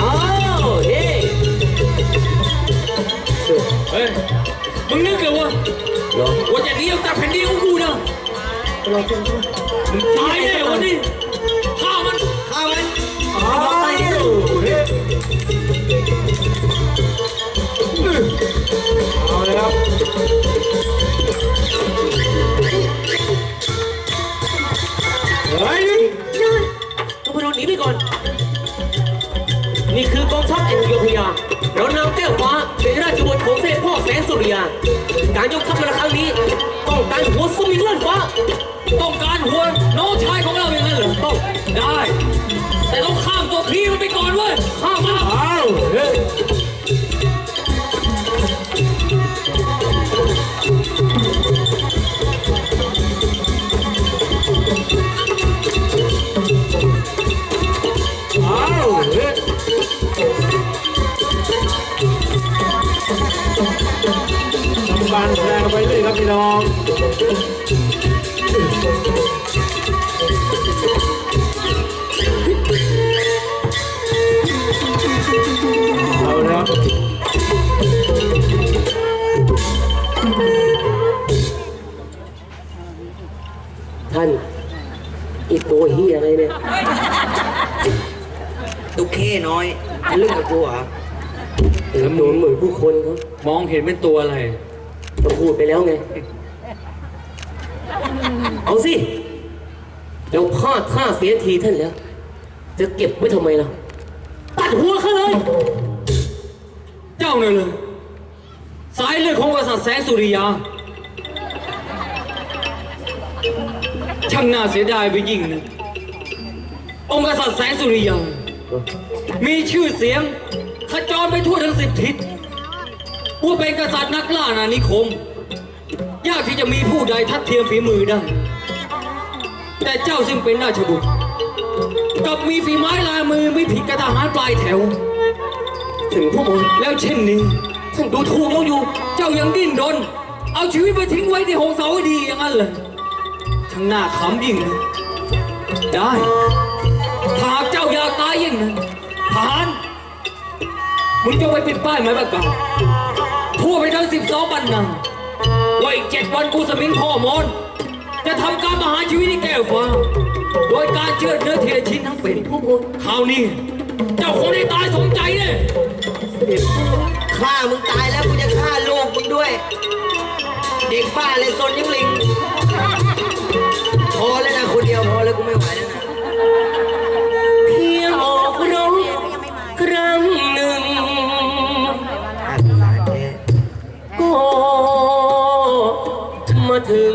อ้าวเฮ้เฮ้ย มึงนึกเหรอวะเหรอว่าจะหนีออกจากแผ่นดินของกูนะเราจะมึงตายแน่วันนี้ฆ่ามันข้ามันอ้าวเฮ้เอาเลยครับเฮ้ยทุกคนหนีไปก่อน นี่คือกองทัพแอนโยพยาเรานำแก้วฟ้าเป็นราชบุตรของเสด็จพ่อแสนสุริยา การยกทัพมาครั้งนี้ ต้องการหัวสมิงเลื่อนฟ้า ต้องการหัวน้องชายของเราอย่างนั้นเหรอต้องได้ แต่ต้องข้ามตัวพี่มันไปก่อนเว้ยข้ามมาอ้าเไปเรื่อยครับพี่น้องเอาแล้วท่านอีกตัวเฮียอะไรเนี่ยตุ๊กเข้น้อยเรื่องกับกูเหรอเห็นหนูเหมือนผู้คนเขามองเห็นเป็นตัวอะไร เราพูดไปแล้วไง เอาสิ เราพลาดท่าเสียทีท่านแล้ว จะเก็บไว้ทำไมล่ะ ตัดหัวเขาเลย เจ้าเนี่ยเลยสายเลือดของกษัตริย์แสงสุริยา ช่างน่าเสียดายไปยิ่งนะองค์กษัตริย์แสงสุริยา มีชื่อเสียงขจรไปทั่วทั้งสิบทิศ ว่าเป็นกษัตริย์นักล่านานิคม ยากที่จะมีผู้ใดทัดเทียมฝีมือได้ แต่เจ้าซึ่งเป็นราชบุตรกลับมีฝีไม้ลายมือไม่ผิดกับทหารปลายแถว ถึงพวกมึงแล้วเช่นนี้ท่านดูถูกเราอยู่ เจ้ายังดิ้นรน เอาชีวิตไปทิ้งไว้ที่หงเสาให้ดีอย่างนั้นเลยช่างหน่าขำยิ่งได้ ถ้าหากเจ้าอยากตายยิ่งนะทหาร มึงจะไปปิดป้ายไหมประกาศทั่วไปทั้งสิบสองบันนาว่าอีกเจ็ดวันกูสมิงพ่อมอน จะทำการประหารชีวิตที่แก้วฟ้า โดยการเชือดเนื้อทีละชิ้นทั้งเป็นคราวนี้ เจ้าคงได้ตายสมใจแน่เสด็จพ่อฆ่ามึงตายแล้วกูจะฆ่าลูกมึงด้วย เด็กบ้าเลยซนยังลิงพอแล้วนะคนเดียวพอแล้วกูไม่ไหวแล้วนะ มาถึง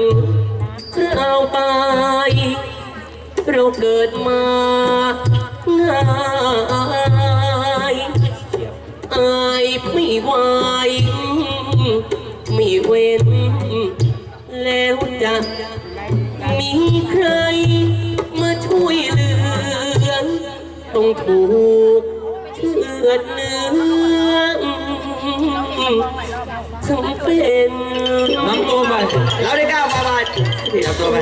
คราวตาย เราเกิดมาง่ายอายไม่ไหวไม่เว้น แล้วจะมีใครมาช่วยเหลือต้องถูกเชือดเนื้อ ทั้งเป็นนำตัวไปเราได้ก้าวมาบาทนี่เอาตัวไป